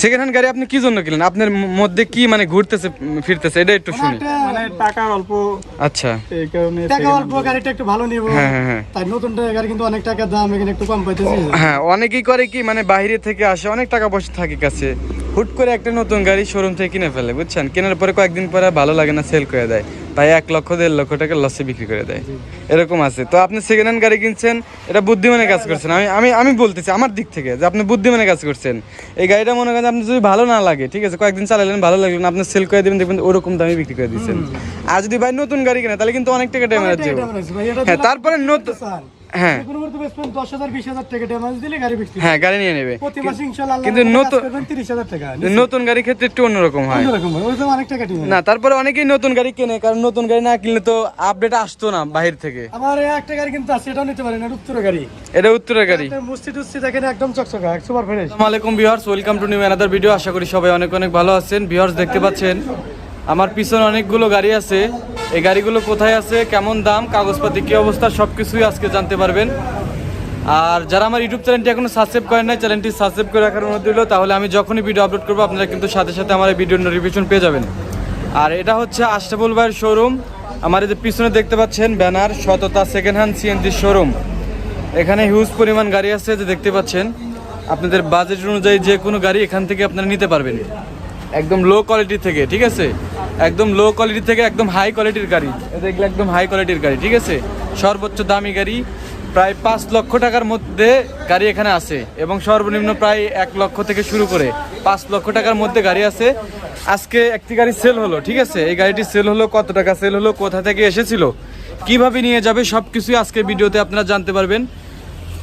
Second hand গাড়ি আপনি কি জন্য কিনলেন? আপনার মধ্যে কি মানে ঘুরতেছে ফিরতেছে? এটা একটু শুনি। মানে টাকা অল্প। আচ্ছা। এই কারণে টাকা অল্প গাড়িটা একটু ভালো নিব। হ্যাঁ হ্যাঁ হ্যাঁ। তাই নতুন গাড়ি কিন্তু অনেক টাকা দাম এখানে একটু কম পাইতেছি। হ্যাঁ অনেকেই করে কি মানে বাইরে থেকে আসে অনেক টাকা পয়সা থাকে কাছে। হুট করে একটা নতুন গাড়ি শোরুম থেকে কিনে ফেলে বুঝছেন? কেনার পরে কয়েকদিন পরে ভালো লাগে না সেল করে দেয়। তাই এক লক্ষ দেড় লক্ষ টাকা লসে বিক্রি করে দেয়। এরকম আছে। তো আপনি সেকেন্ড হ্যান্ড গাড়ি কিনছেন এটা বুদ্ধিমানের কাজ করছেন। আমি আমি আমি বলতেছি আমার দিক থেকে যে আপনি বুদ্ধিমানের কাজ করছেন। এই গাড়িটা মনে করেন আপনি যদি ভালো না লাগে ঠিক আছে কয়েকদিন চালালেন ভালো লাগলেন না আপনি সেল করে দেবেন দেখবেন ওরকম দামে বিক্রি করে দিচ্ছেন। আর যদি ভাই নতুন গাড়ি কেনে তাহলে কিন্তু অনেক টাকা ড্যামেজ হ্যাঁ তারপরে নতুন হ্যাঁ। হ্যাঁ গাড়ি নিয়ে নেবে। কিন্তু নতুন- গাড়ির ক্ষেত্রে একটু অন্যরকম হয়। না তারপরে অনেকেই নতুন গাড়ি কেনে কারণ নতুন গাড়ি না কিনলে তো আপডেট আসতো না বাহির থেকে। আমার একটা গাড়ি কিন্তু আছে এটাও নিতে পারেন এটা উত্তর গাড়ি। এটা উত্তরের গাড়ি। এটা মুস্তি টুস্তি দেখেন একদম চকচকা সুপার ফ্রেশ। আসসালামু আলাইকুম viewers welcome to new another video আশা করি সবাই অনেক অনেক ভালো আছেন। ভিউয়ার্স দেখতে পাচ্ছেন। আমার পিছনে অনেকগুলো গাড়ি আছে। এই গাড়িগুলো কোথায় আছে, কেমন দাম, কাগজপাতি, কী অবস্থা সব কিছুই আজকে জানতে পারবেন। আর যারা আমার ইউটিউব চ্যানেলটি এখনও সাবস্ক্রাইব করেন নাই, চ্যানেলটি সাবস্ক্রাইব করে রাখার অনুরোধ দিল তাহলে আমি যখনই ভিডিও আপলোড করব, আপনারা কিন্তু সাথে সাথে আমার এই ভিডিও নোটিফিকেশন পেয়ে যাবেন। আর এটা হচ্ছে আশরাফুল ভাইয়ের শোরুম আমার এদের পিছনে দেখতে পাচ্ছেন, banner, Shotota second hand CNG showroom এখানে হিউজ পরিমাণ গাড়ি আছে যে দেখতে পাচ্ছেন। আপনাদের বাজেট অনুযায়ী যে কোনো গাড়ি এখান থেকে আপনারা নিতে পারবেন। একদম লো কোয়ালিটি থেকে, ঠিক আছে? একদম লো কোয়ালিটি থেকে একদম হাই কোয়ালিটির গাড়ি। এগুলো একদম হাই কোয়ালিটির গাড়ি, ঠিক আছে? সর্বোচ্চ দামি গাড়ি, প্রায় পাঁচ লক্ষ টাকার মধ্যে গাড়ি এখানে আছে এবং সর্বনিম্ন প্রায় এক লক্ষ থেকে শুরু করে পাঁচ লক্ষ টাকার মধ্যে গাড়ি আছে। আজকে একটি গাড়ি সেল হলো, ঠিক আছে? এই গাড়িটি সেল হলো কত টাকা? সেল হলো কোথা থেকে এসেছিল? কীভাবে নিয়ে যাবে? সব কিছুই আজকে ভিডিওতে আপনারা জানতে পারবেন।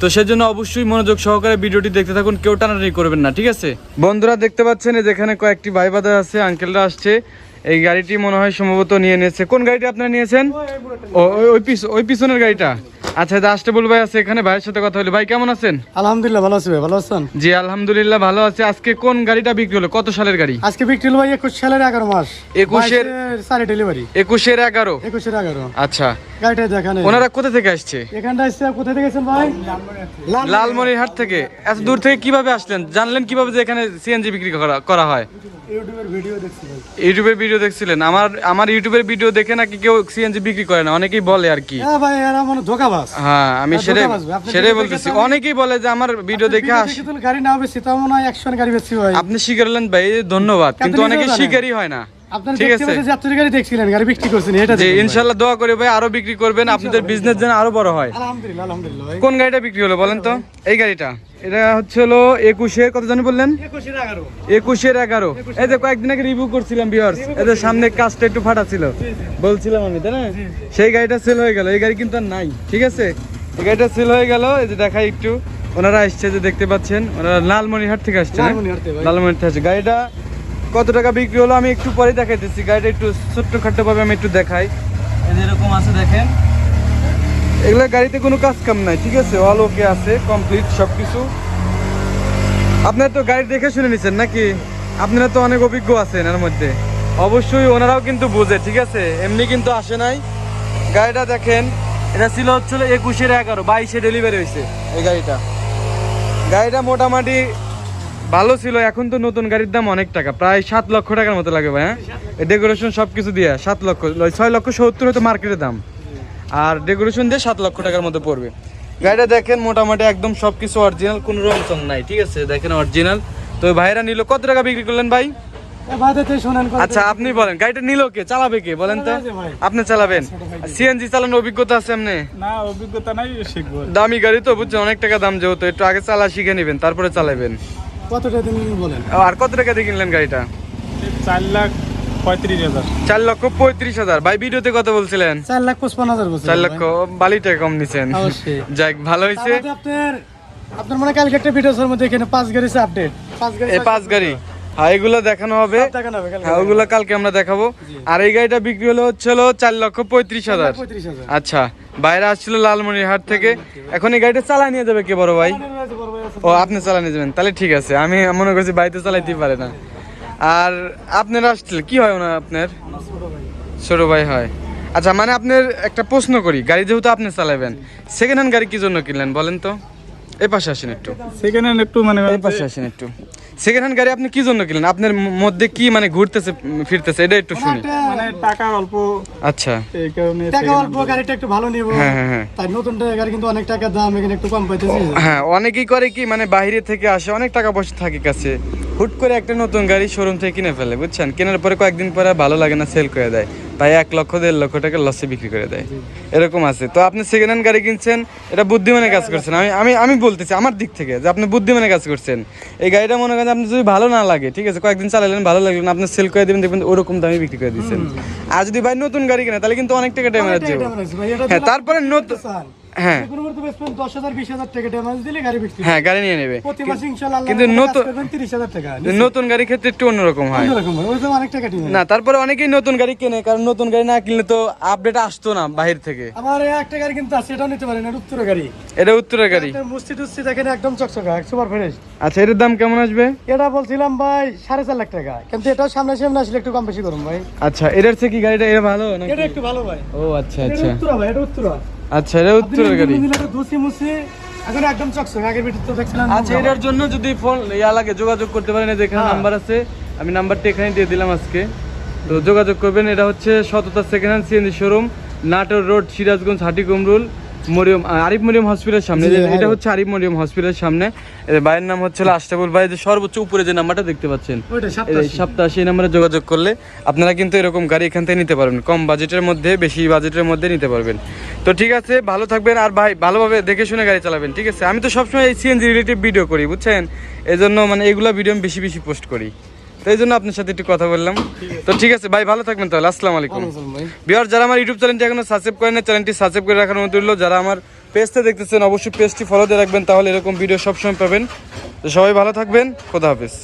তো সেজন্য অবশ্যই মনোযোগ সহকারে ভিডিওটি দেখতে থাকুন, কেউ টানাটানি করবেন না, ঠিক আছে? বন্ধুরা দেখতে পাচ্ছেন যেখানে কয়েকটি ভাই বাদা আছে আঙ্কেলরা আসছে। এই গাড়িটি মনে হয় সম্ভবত নিয়ে নিয়েছে। কোন গাড়িটি আপনারা নিয়েছেন? ওই- ওই পিছনের গাড়িটা? আচ্ছা দাসটা বল ভাই আছে এখানে ভাইয়ের সাথে কথা হলো ভাই কেমন আছেন? আলহামদুলিল্লাহ ভালো আছি ভাই ভালো আছেন? জি আলহামদুলিল্লাহ ভালো আছে। আজকে কোন গাড়িটা বিক্রি হলো? কত সালের গাড়ি? আজকে বিক্রি হলো ভাই একুশ সালের এগারো মাস। একুশের- বাইশের সাড়ে ডেলিভারি একুশের এগারো? একুশের এগারো। আচ্ছা। গাড়িটা দেখানে ওনারা কোথা থেকে আসছে? এখানটা এসে কোথায় থেকে গেছেন ভাই? লালমনিরহাট থেকে। এত দূর থেকে কীভাবে আসলেন? জানলেন কীভাবে যে এখানে সিএনজি বিক্রি করা করা হয়? ইউটিউবের ভিডিও দেখছি ভাই। ইউটিউবের ভিডিও দেখছিলেন। আমার আমার ইউটিউবের ভিডিও দেখে নাকি কেউ সিএনজি বিক্রি করে না? অনেকেই বলে আর কি। হ্যাঁ ভাই এরা মানে ধোকাবাজ। হ্যাঁ আমি সেটাই আপনি সেটাই ভিডিও বলতেছি। অনেকেই বলে যে আমার ভিডিও দেখে আস গাড়ি না বেশি তাও মনে হয় একশো গাড়ি বেশি ভাই আপনি শিখালেন ভাই ধন্যবাদ। কিন্তু অনেকে। শিকারই হয় না। ঠিক আছে। পাচ্ছি যে এত গাড়ি দেখছিলেন গাড়ি বিক্রি করছেন এটা যে দেখুন ইনশাল্লাহ দোয়া করে ভাই আরও বিক্রি করবেন আপনাদের বিজনেস যেন আরও বড় হয়। আলহামদুলিল্লাহ আলহামদুলিল্লাহ কোন গাড়িটা বিক্রি হলো বলেন তো? এই গাড়িটা। এটা হচ্ছে হলো একুশের কত জানি বললেন? একুশের এগারো। এই যে কয়েকদিন আগে রিভিউ করছিলাম বিয়ার্স সামনে কাজটা একটু ফাটা ছিল। বলছিলাম আমি তাই না? সেই গাড়িটা সেল হয়ে গেল। এই গাড়ি কিন্তু আর নাই ঠিক আছে? এই গাড়িটা সেল হয়ে গেল এই যে দেখাই একটু। ওনারা আসছে যে দেখতে পাচ্ছেন ওনারা লালমনিরহাট থেকে আসছে লালমনিরহাট থেকে আসছে। গাড়িটা কত টাকা বিক্রি হলো আমি একটু পরে দেখাইতেছি। গাড়িটা একটু ছোট্ট খাট্ট ভাবে আমি একটু দেখাই। এরকম আছে দেখেন। এগুলো গাড়িতে কোনো কাজ কাম নাই ঠিক আছে? অল ওকে আছে কমপ্লিট সব কিছু আপনার তো গাড়ি দেখে শুনে নিছেন নাকি? আপনারা তো অনেক অভিজ্ঞ আছেন এর মধ্যে। অবশ্যই ওনারাও কিন্তু বোঝে ঠিক আছে? এমনি কিন্তু আসে নাই। গাড়িটা দেখেন এটা ছিল হচ্ছিল একুশের এগারো বাইশে ডেলিভারি হয়েছে এই গাড়িটা। গাড়িটা মোটামুটি ভালো ছিল এখন তো নতুন গাড়ির দাম অনেক টাকা প্রায় সাত লক্ষ টাকার মতো লাগে ভাই হ্যাঁ? ডেকোরেশন সব কিছু দিয়ে সাত লক্ষ ছয় লক্ষ সত্তর হয়তো মার্কেটের দাম। আর ডেকোরেশন দিয়ে সাত লক্ষ টাকার মতো পড়বে। গাড়িটা দেখেন মোটামুটি একদম সব কিছু অরিজিনাল কোনো রং চং নাই ঠিক আছে? দেখেন অরিজিনাল তো ভাইরা নিল কত টাকা বিক্রি করলেন ভাই? আচ্ছা আপনি বলেন গাড়িটা নিল কে চালাবে কে? বলেন তো। আপনি চালাবেন। সিএনজি চালানোর অভিজ্ঞতা আছে আপনি না অভিজ্ঞতা নাই দামি গাড়ি তো বুঝছেন অনেক টাকা দাম যেহেতু একটু আগে চালা শিখে নেবেন তারপরে চালাবেন। কতটা দিন বলেন? আর কত টাকা দিয়ে কিনলেন গাড়িটা? চার লাখ পঁয়ত্রিশ হাজার। চার লক্ষ পঁয়ত্রিশ হাজার। ভাই ভিডিওতে কত বলছিলেন? চার লাখ পঁচপান্ন হাজার চার। লক্ষ বালি টাকা কম নিছেন। যাক ভালো হয়েছে। আপনার আপনার মনে হয় কালকে একটা ভিডিও মধ্যে এখানে পাঁচ গাড়ি আপডেট পাঁচ গাড়ি পাঁচ গাড়ি? হ্যাঁ এগুলো দেখানো হবে হ্যাঁ ওগুলো কালকে আমরা দেখাবো। আর এই গাড়িটা বিক্রি হলো হচ্ছে হলো চার লক্ষ পঁয়ত্রিশ হাজার। আচ্ছা বাইরে আসছিল লালমনিরহাট থেকে। এখন এই গাড়িটা চালা নিয়ে যাবে কে বড় ভাই? ও আপনি চালা নিয়ে যাবেন। তাহলে ঠিক আছে আমি মনে করছি বাড়িতে চালাইতেই পারে না। আর আপনার আসছিল কি হয় ওনার আপনার? ছোট ভাই। হয়। আচ্ছা মানে আপনার একটা প্রশ্ন করি গাড়ি যেহেতু আপনি চালাবেন সেকেন্ড হ্যান্ড গাড়ি কি জন্য কিনলেন বলেন তো? এই পাশে আসেন একটু। সেকেন্ড হ্যান্ড একটু মানে এই পাশে আসেন একটু। সেকেন্ড হ্যান্ড গাড়ি আপনি কি জন্য কিনলেন? আপনার মধ্যে কি মানে ঘুরতেছে ফিরতেছে এটা একটু শুনি। মানে টাকা অল্প আচ্ছা। এই কারণে টাকা অল্প গাড়িটা একটু ভালো নিব। হ্যাঁ হ্যাঁ হ্যাঁ। তাই নতুন গাড়ি কিন্তু অনেক টাকা দাম এখানে একটু কম পাইতেছি। হ্যাঁ অনেকেই করে কি মানে বাইরে থেকে আসে অনেক টাকা পয়সা থাকে কাছে। হুট করে একটা নতুন গাড়ি শোরুম থেকে কিনে ফেলে বুঝছেন? কেনার পরে কয়েকদিন পরে ভালো লাগে না সেল করে দেয়। তাই এক লক্ষ দেড় লক্ষ টাকা লসে বিক্রি করে দেয়। এরকম আছে। তো আপনি সেকেন্ড হ্যান্ড গাড়ি কিনছেন এটা বুদ্ধিমানের কাজ করছেন। আমি আমি আমি বলতেছি আমার দিক থেকে যে আপনি বুদ্ধিমানের কাজ করছেন। এই গাড়িটা মনে করেন আপনি যদি ভালো না লাগে ঠিক আছে কয়েকদিন চালালেন ভালো লাগল না আপনি সেল করে দেবেন দেখবেন ওরকম দামে বিক্রি করে দিচ্ছেন। আর যদি ভাই নতুন গাড়ি কেনে তাহলে কিন্তু অনেক টাকা ড্যামেজ হ্যাঁ তারপরে নতুন হ্যাঁ। হ্যাঁ গাড়ি নিয়ে নেবে। কিন্তু নতুন নতুন গাড়ির ক্ষেত্রে একটু অন্যরকম হয়। হয়, না তারপরে অনেকেই নতুন গাড়ি কেনে কারণ নতুন গাড়ি না কিনলে তো আপডেট আসতো না বাহির থেকে। আমার একটা গাড়ি কিন্তু আছে এটাও নিতে পারেন এটা উত্তর গাড়ি। এটা উত্তরের গাড়ি। মুস্তি টুস্তি দেখেন একদম চকচকা সুপার ফ্রেশ আচ্ছা এটার দাম কেমন আসবে? এটা বলছিলাম ভাই সাড়ে চার লাখ টাকা। কিন্তু এটাও সামনে সামনে আসলে একটু কম বেশি করুন ভাই। আচ্ছা এটার থেকে কি গাড়িটা এটা ভালো নাকি? এটা একটু ভালো ভাই। ও আচ্ছা আচ্ছা। উত্তরা ভাই এটা উত্তরা। আচ্ছা এটা উত্তরের গাড়ি। এখন একদম চকচক আগের ভিতর তো দেখছিলাম আচ্ছা এটার জন্য যদি ফোন ইয়া লাগে যোগাযোগ করতে পারেন এখানে হ্যাঁ। নাম্বার আছে আমি নাম্বারটা এখানে দিয়ে দিলাম আজকে। তো যোগাযোগ করবেন এটা হচ্ছে সততা second hand CNG showroom Natore road Sirajganj Hatikumrul Mariam Arif Mariam হসপিটালের সামনে। এটা হচ্ছে আরিফ মরিয়ম হসপিটালের সামনে। ভাইয়ের নাম হচ্ছে আশরাফুল ভাই। যে সর্বোচ্চ উপরে যে নাম্বারটা দেখতে পাচ্ছেন সপ্তাহ সেই নাম্বারে যোগাযোগ করলে আপনারা কিন্তু এরকম গাড়ি এখান থেকে নিতে পারবেন। কম বাজেটের মধ্যে বেশি বাজেটের মধ্যে নিতে পারবেন। তো ঠিক আছে ভালো থাকবেন। আর ভাই ভালোভাবে দেখে শুনে গাড়ি চালাবেন ঠিক আছে? আমি তো সবসময় এই সিএনজি রিলেটিভ ভিডিও করি বুঝছেন? এই জন্য মানে এগুলা ভিডিও আমি বেশি বেশি পোস্ট করি। এই জন্য আপনার সাথে একটু কথা বললাম। তো ঠিক আছে ভাই ভালো থাকবেন তাহলে আসসালামু আলাইকুম। বিহার যারা আমার ইউটিউব চ্যানেলটি এখনও সাবস্ক্রাইব করেন না চ্যানেলটি সাবস্ক্রাইব করে রাখার মতো রইল। যারা আমার পেজটা দেখতেছেন অবশ্যই পেজটি ফলো দিয়ে রাখবেন তাহলে এরকম ভিডিও সবসময় পাবেন। তো সবাই ভালো থাকবেন খোদা হাফেজ।